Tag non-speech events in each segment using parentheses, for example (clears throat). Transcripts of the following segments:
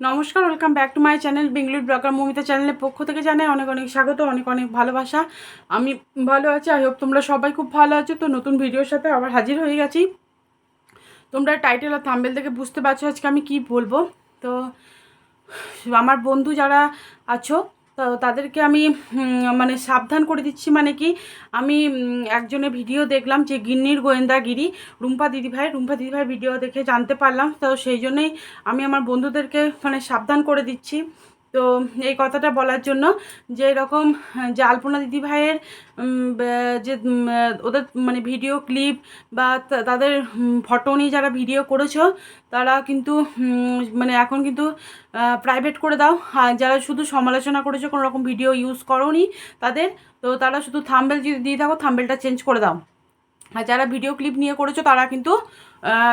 নমস্কার welcome back to my channel Bengaluru blogger Mamita চ্যানেলের পক্ষ থেকে জানাই অনেক অনেক স্বাগত, অনেক অনেক ভালোবাসা। আমি ভালো আছি আই হোপ তোমরা সবাই খুব ভালো আছো। তো নতুন ভিডিওর সাথে আবার হাজির হয়ে গেছি। তোমরা টাইটেল আর থাম্বেল থেকে বুঝতে পারছ আজকে আমি কি বলব। তো আমার বন্ধু যারা আছো তাদেরকে আমি মানে সাবধান করে দিচ্ছি। মানে কি, আমি একজনের ভিডিও দেখলাম যে গিন্নির গোয়েন্দাগিরি। রুম্পা দিদিভাই রুম্পা দিদিভাই ভিডিও দেখে জানতে পারলাম। তো সেই জন্যই আমি আমার বন্ধুদেরকে মানে সাবধান করে দিচ্ছি। তো এই কথাটা বলার জন্য যে এরকম যে আলপনা দিদিভাইয়ের যে ওদের মানে ভিডিও ক্লিপ বা তাদের ফটো নিয়ে যারা ভিডিও করেছ, তারা কিন্তু মানে এখন কিন্তু প্রাইভেট করে দাও। আর যারা শুধু সমালোচনা করেছ, কোনো রকম ভিডিও ইউজ করোনি তাদের, তো তারা শুধু থাম্বেল যদি দিয়ে থাকো থাম্বেলটা চেঞ্জ করে দাও। আর যারা ভিডিও ক্লিপ নিয়ে করেছ, তারা কিন্তু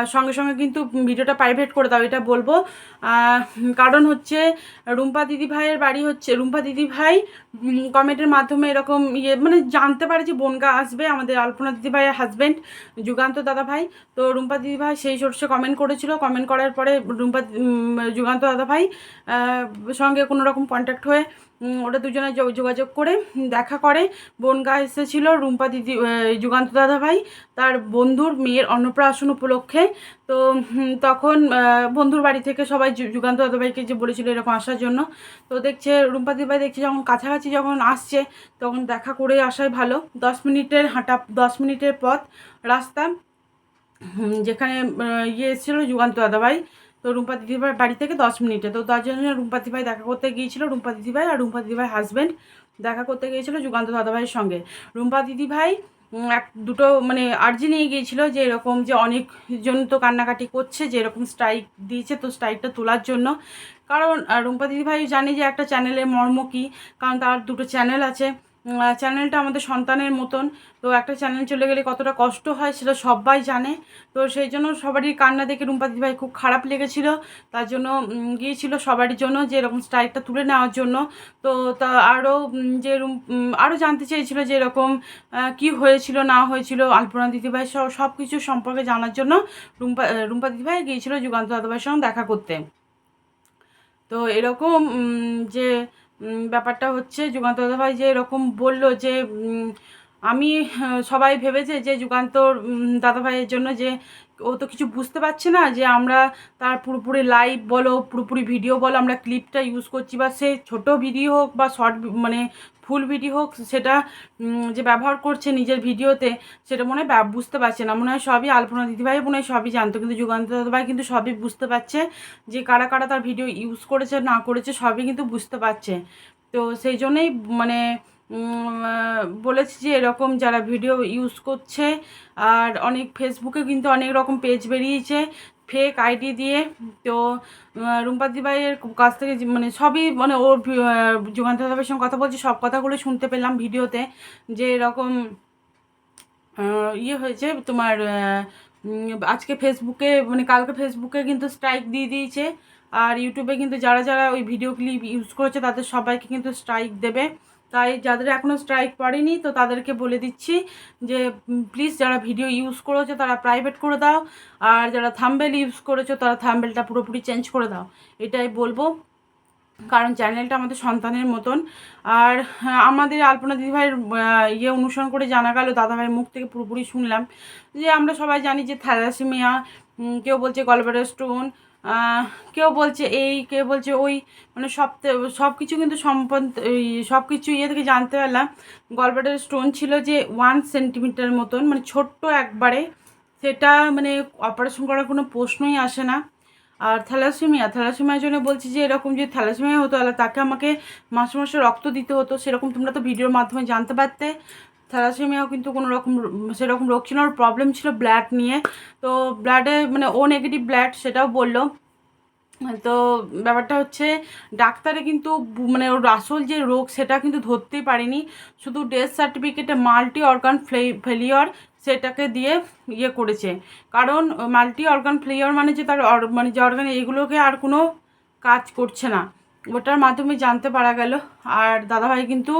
সঙ্গে সঙ্গে কিন্তু ভিডিওটা প্রাইভেট করে দাও, এটা বলব। কারণ হচ্ছে রুম্পা দিদি ভাইয়ের বাড়ি হচ্ছে, রুম্পা দিদি ভাই কমেন্টের মাধ্যমে এরকম ইয়ে মানে জানতে পারে যে বনগা আসবে, আমাদের আলপনা দিদি ভাইয়ের হাজব্যান্ড যুগান্ত দাদা ভাই। তো রুম্পা দিদি ভাই সেই সর্ষে কমেন্ট করেছিল। কমেন্ট করার পরে রুম্পা যুগান্ত দাদা ভাই সঙ্গে কোনো রকম কন্ট্যাক্ট হয়ে ওরা দুজনে যোগ- যোগাযোগ করে দেখা করে। বনগা এসেছিল, রুম্পা দিদি যুগান্ত দাদা ভাই, তার বন্ধুর মেয়ের অন্নপ্রাশন উপলক্ষে। তো তখন বন্ধুর বাড়ি থেকে সবাই যুগান্ত দাদা ভাইকে যে বলেছিল এরকম আসার জন্য, তো দেখছে, রুম্পা দিদি ভাই দেখছে যখন কাছাকাছি যখন আসছে, তখন দেখা করে আসাই ভালো। দশ মিনিটের হাঁটা, দশ মিনিটের পথ, রাস্তা যেখানে ইয়ে এসেছিল যুগান্ত দাদাভাই তো রুম্পা দিদিভাই বাড়ি থেকে দশ মিনিটে। তো তার জন্য রুম্পা দিদিভাই দেখা করতে গিয়েছিল, রুম্পা দিদিভাই আর রুম্পা দিদিভাই হাজব্যান্ড দেখা করতে গিয়েছিল যুগান্ত দাদাভাইয়ের সঙ্গে। রুম্পা দিদিভাই এক, দুটো মানে আর্জি নিয়ে গিয়েছিল যে এরকম যে অনেকজন তো কান্নাকাটি করছে, যে এরকম স্ট্রাইক দিয়েছে, তো স্ট্রাইকটা তোলার জন্য। কারণ রুম্পা দিদিভাই জানে যে একটা চ্যানেলের মর্ম কী, কারণ তার দুটো চ্যানেল আছে। চ্যানেলটা আমাদের সন্তানের মতন। তো একটা চ্যানেল চলে গেলে কতটা কষ্ট হয় সেটা সবাই জানে। তো সেই জন্য সবারই কান্না দেখে রুম্পা দিদিভাই খুব খারাপ লেগেছিল। তার জন্য গিয়েছিল সবারই জন্য যে এরকম স্ট্রাইকটা তুলে নেওয়ার জন্য। তো তা আরও যে রুম আরও জানতে চেয়েছিল যে এরকম কি হয়েছিল, না হয়েছিল আলপনা দিদিভাই সব সব কিছু সম্পর্কে জানার জন্য রুম্পা রুম্পা দিদিভাই গিয়েছিল যুগান্ত দাদাভাইয়ের সঙ্গে দেখা করতে। তো এরকম যে ব্যাপারটা হচ্ছে, যুগান্ত দাদাভাই যে এরকম বলল যে আমি সবাই ভেবেছে যে যুগান্তর দাদাভাইয়ের জন্য যে ও তো কিছু বুঝতে পারছে না যে আমরা তার পুরোপুরি লাইভ বলো, পুরোপুরি ভিডিও বলো, আমরা ক্লিপটা ইউজ করছি বা সে ছোট ভিডিও হোক বা শর্ট মানে ফুল ভিডিও হোক, সেটা যে ব্যবহার করছে নিজের ভিডিওতে সেটা মনে হয় বুঝতে পারছে না। মনে হয় সবই আলপনা দিদিভাই, মনে হয় সবই জানতো। কিন্তু যুগান্ত দাদাভাই কিন্তু সবই বুঝতে পারছে যে কারা কারা তার ভিডিও ইউজ করেছে, না করেছে, সবই কিন্তু বুঝতে পারছে। তো সেই জন্যই মানে বলেছি যে এরকম যারা ভিডিও ইউজ করছে আর অনেক ফেসবুকে কিন্তু অনেক রকম পেজ বেরিয়েছে ফেক আইডি দিয়ে। তো আহ, রুম্পা দিবাইয়ের কাছ থেকে মানে সবই মানে ওর যুগান্ত দাদাভাইয়ের সঙ্গে কথা বলছি সব কথাগুলো শুনতে পেলাম ভিডিওতে যে এরকম ইয়ে হয়েছে তোমার আজকে ফেসবুকে মানে কালকে ফেসবুকে কিন্তু স্ট্রাইক দিয়ে দিয়েছে আর ইউটিউবে কিন্তু যারা যারা ওই ভিডিও ক্লিপ ইউজ করেছে তাদের সবাইকে কিন্তু স্ট্রাইক দেবে। তাই যাদের এখনও স্ট্রাইক পড়েনি তো তাদেরকে বলে দিচ্ছি যে প্লিজ যারা ভিডিও ইউজ করেছ তারা প্রাইভেট করে দাও আর যারা থাম্বেল ইউজ করেছ তারা থাম্বেলটা পুরোপুরি চেঞ্জ করে দাও। এটাই বলব। কারণ চ্যানেলটা আমাদের সন্তানের মতন। আর হ্যাঁ, আমাদের আলপনা দিদিভাইয়ের ইয়ে অনুসরণ করে জানা গেল দাদাভাইয়ের মুখ থেকে পুরোপুরি শুনলাম। যে আমরা সবাই জানি যে থ্যালাসিমিয়া কেউ বলছে গলব্লাডার স্টোন কেউ বলছে এই, কেউ বলছে ওই মানে সব সব কিছু কিন্তু সম্পদ সব কিছু ইয়ে থেকে জানতে পারলাম। গলব্লাডার স্টোন ছিল যে ওয়ান সেন্টিমিটার মতন মানে ছোট্ট একবারে। সেটা মানে অপারেশন করার কোনো প্রশ্নই আসে না। আর থ্যালাসেমিয়া, থ্যালাসেমিয়ার জন্য বলছি যে এরকম যে থ্যালাসেমিয়া হতো, তাহলে তাকে আমাকে মাসে মাসে রক্ত দিতে হতো। সেরকম তোমরা তো ভিডিওর মাধ্যমে জানতে পারতে। থ্যালাসেমিয়াও কিন্তু কোনো রকম সেরকম রোগ ছিল ওর প্রবলেম ছিল ব্লাড নিয়ে। তো ব্লাডে মানে ও নেগেটিভ ব্লাড সেটাও বলল। তো ব্যাপারটা হচ্ছে ডাক্তারে কিন্তু মানে ওর আসল যে রোগ সেটা কিন্তু ধরতেই পারেনি। শুধু ডেথ সার্টিফিকেটে মাল্টি অর্গান ফেলিওর সেটাকে দিয়ে ইয়ে করেছে। কারণ মাল্টি অর্গান ফেলিওর মানে যে তার মানে যে অর্গান এগুলোকে আর কোনো কাজ করছে না। ওটার মাধ্যমে জানতে পারা গেল। আর দাদাভাই কিন্তু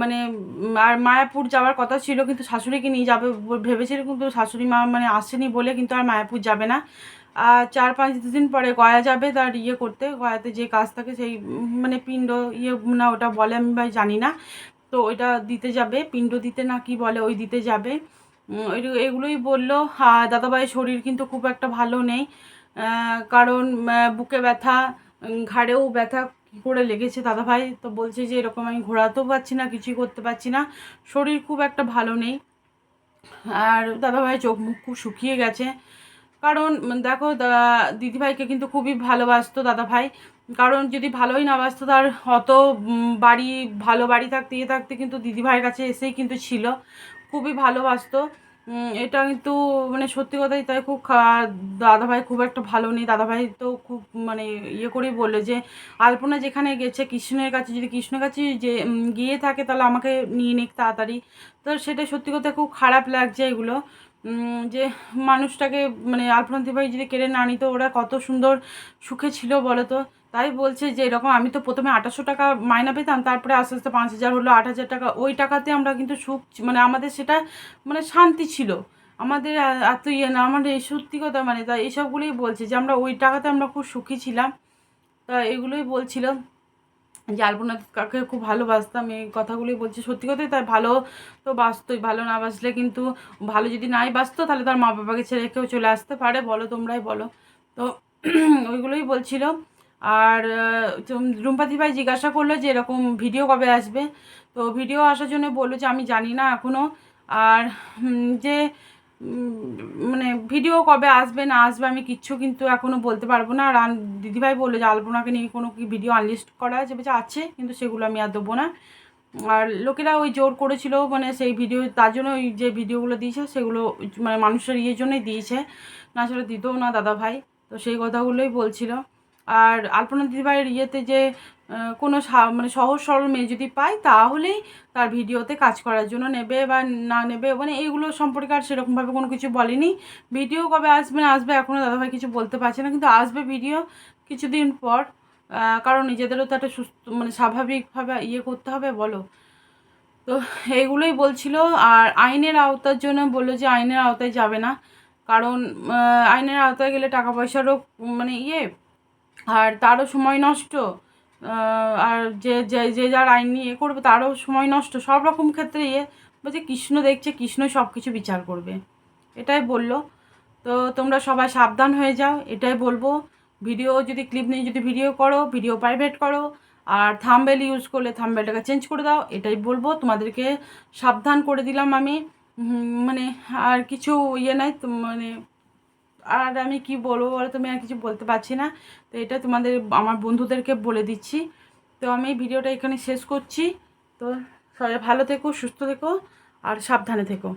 মানে আর মায়াপুর যাওয়ার কথা ছিল, কিন্তু শাশুড়িকে নিয়ে যাবে ভেবেছিল, কিন্তু শাশুড়ি মা মানে আসেনি বলে কিন্তু আর মায়াপুর যাবে না। আর চার পাঁচ দিন পরে গয়া যাবে তার ইয়ে করতে, গয়াতে যে কাজ থাকে সেই মানে পিণ্ড ইয়ে না ওটা বলে আমি ভাই জানি না। তো ওইটা দিতে যাবে, পিণ্ড দিতে না কি বলে ওই দিতে যাবে। এগুলোই বলল। দাদাভাইয়ের শরীর কিন্তু খুব একটা ভালো নেই কারণ বুকে ব্যথা ঘাড়েও ব্যথা করে লেগেছে দাদাভাই তো বলছে যে, এরকম আমি ঘোরাতেও পারছি না, কিছুই করতে পারছি না। শরীর খুব একটা ভালো নেই। আর দাদাভাই চোখ মুখ খুব শুকিয়ে গেছে। কারণ দেখো দিদিভাইকে কিন্তু খুবই ভালোবাসতো দাদাভাই কারণ যদি ভালোই না বাসতো, তার অত বাড়ি, ভালো বাড়ি থাকতে ইয়ে থাকতে কিন্তু দিদিভাইয়ের কাছে এসেই কিন্তু ছিল। খুবই ভালোবাসতো। এটা কিন্তু মানে সত্যি কথাই তাই খুব দাদাভাই খুব একটা ভালো নেই। দাদাভাই তো খুব মানে ইয়ে করেই বলল যে, আলপনা যেখানে গেছে, কৃষ্ণের কাছে, যদি কৃষ্ণের কাছে যে গিয়ে থাকে তাহলে আমাকে নিয়ে নিক তাড়াতাড়ি। তো সেটা সত্যি কথা খুব খারাপ লাগছে এগুলো। যে মানুষটাকে মানে আলপনা দিদিভাই যদি কেড়ে না নিত, ওরা কত সুন্দর সুখে ছিল বলো তো। তাই বলছে যে এরকম আমি তো প্রথমে আঠাশশো টাকা মাইনা পেতাম, তারপরে আস্তে আস্তে পাঁচ হাজার হলো, আট হাজার টাকা। ওই টাকাতে আমরা কিন্তু সুখ মানে আমাদের সেটা মানে শান্তি ছিল। আমাদের এত ইয়ে না আমাদের এই সত্যি কথা মানে তা এইসবগুলোই বলছে যে আমরা ওই টাকাতে আমরা খুব সুখী ছিলাম। তা এগুলোই বলছিল যে আলপনা কাকে খুব ভালোবাসতাম, এই কথাগুলোই বলছে। সত্যি কথাই তাই ভালো তো বাসতোই, ভালো না বাসলে কিন্তু ভালো যদি নাই বাসতো, তাহলে তার মা বাবাকে ছেড়ে কেউ চলে আসতে পারে, বলো তোমরাই বলো। তো (clears throat) ওইগুলোই বলছিল। আর রুম্পাতি ভাই জিজ্ঞাসা করল যে এরকম ভিডিও কবে আসবে? তো ভিডিও আসার জন্য বলল যে আমি জানি না এখনও আর যে মানে ভিডিও কবে আসবে, না আসবে আমি কিচ্ছু কিন্তু এখনও বলতে পারব না। আর দিদিভাই বলল যে আলপনাকে নিয়ে কোনো কি ভিডিও আনলিস্ট করা আছে? বলছে, আছে, কিন্তু সেগুলো আমি আর দেবো না। আর লোকেরা ওই জোর করেছিল মানে সেই ভিডিও, তার জন্য ওই যে ভিডিওগুলো দিয়েছে, সেগুলো মানে মানুষের ইয়ের জন্যই দিয়েছে। না, সেটা দিতেও না দাদা ভাই তো সেই কথাগুলোই বলছিল। আর আলপনা দিদিভাইয়ের ইয়েতে যে কোনো মানে সহজ সরল মেয়ে যদি পায়, তাহলেই তার ভিডিওতে কাজ করার জন্য নেবে বা না নেবে। মানে এইগুলো সম্পর্কে আর সেরকমভাবে কোনো কিছু বলেনি। ভিডিও কবে আসবে না আসবে এখনও দাদাভাই কিছু বলতে পারছে না, কিন্তু আসবে ভিডিও কিছুদিন পর। কারণ নিজেদেরও তো একটা সুস্থ মানে স্বাভাবিকভাবে ইয়ে করতে হবে, বলো। তো এইগুলোই বলছিল। আর আইনের আওতার জন্য বলল যে আইনের আওতায় যাবে না। কারণ আইনের আওতায় গেলে টাকা পয়সারও মানে ইয়ে আর তারও সময় নষ্ট আর যে যে যার আইন নিয়ে ইয়ে করবে তারও সময় নষ্ট। সব রকম ক্ষেত্রে ইয়ে বলছে, কৃষ্ণ দেখছে কৃষ্ণ সব কিছু বিচার করবে। এটাই বলল। তো তোমরা সবাই সাবধান হয়ে যাও, এটাই বলব। ভিডিও যদি, ক্লিপ নিয়ে যদি ভিডিও করো, ভিডিও প্রাইভেট করো, আর থাম্বেল ইউজ করলে থাম্বেলটাকে চেঞ্জ করে দাও, এটাই বলব। তোমাদেরকে সাবধান করে দিলাম আমি। মানে আর কিছু ইয়ে নাই মানে আর আমি কি বলব বলো তুমি আর কিছু বলতে পারছি না। তো এটা তোমাদের, আমার বন্ধুদেরকে বলে দিচ্ছি। তো আমি ভিডিওটা এখানে শেষ করছি। তো সবাই ভালো থেকো, সুস্থ থেকো, আর সাবধানে থেকো।